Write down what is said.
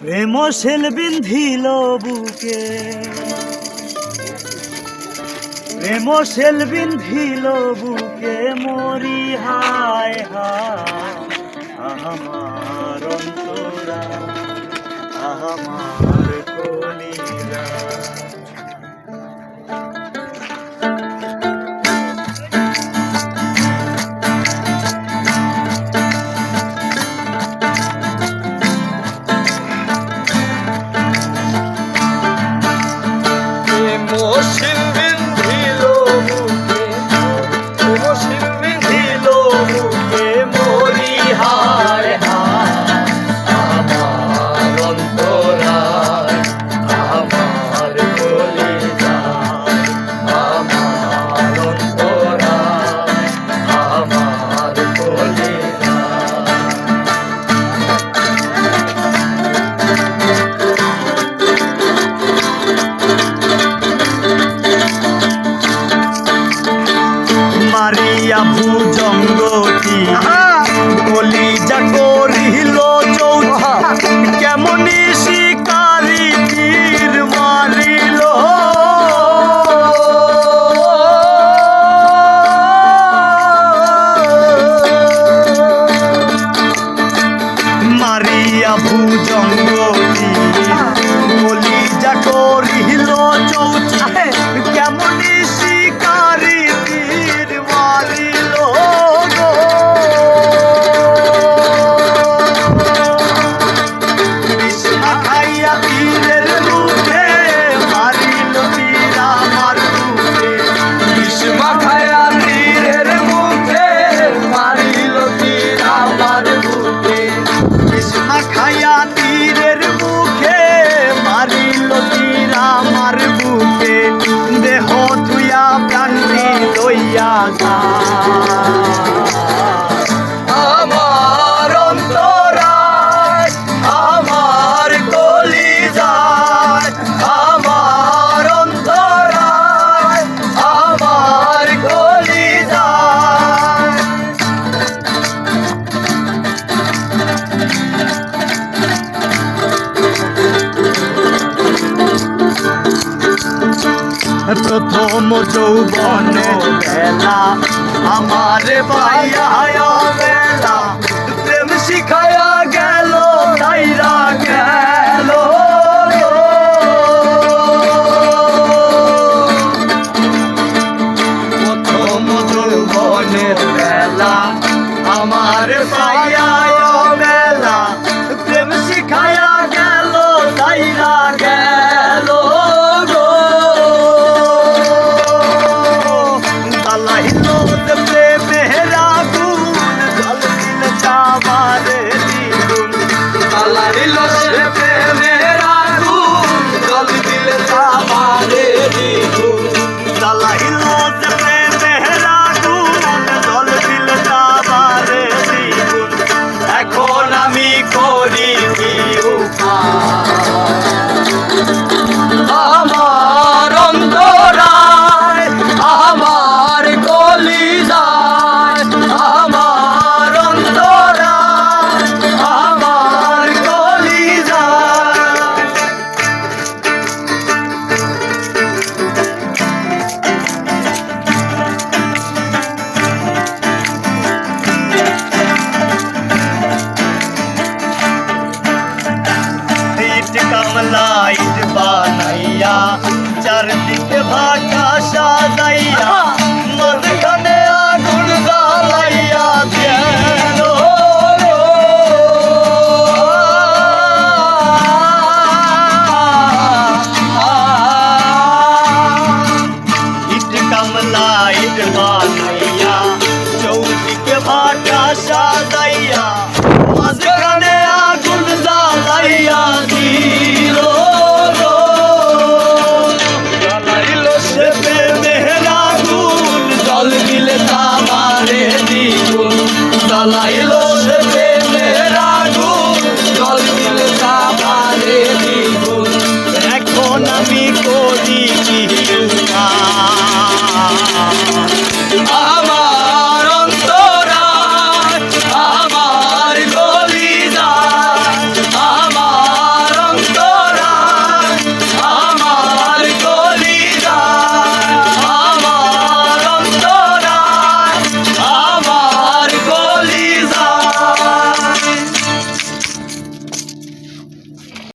প্রেম shell বিন্ধিল বুকে। প্রেম shell বিন্ধিল বুকে, মরি হায় হায়। আমার অন্তরা আমার কলিরা। ভুজঙ্গটি outside. মোম যৌবনে বেলা। আমার পাইয়া বেলা। প্রেম শিখায়া গেল, তাইরা গেল। প্রথম যৌবনের বেলা। আমার পাইয়া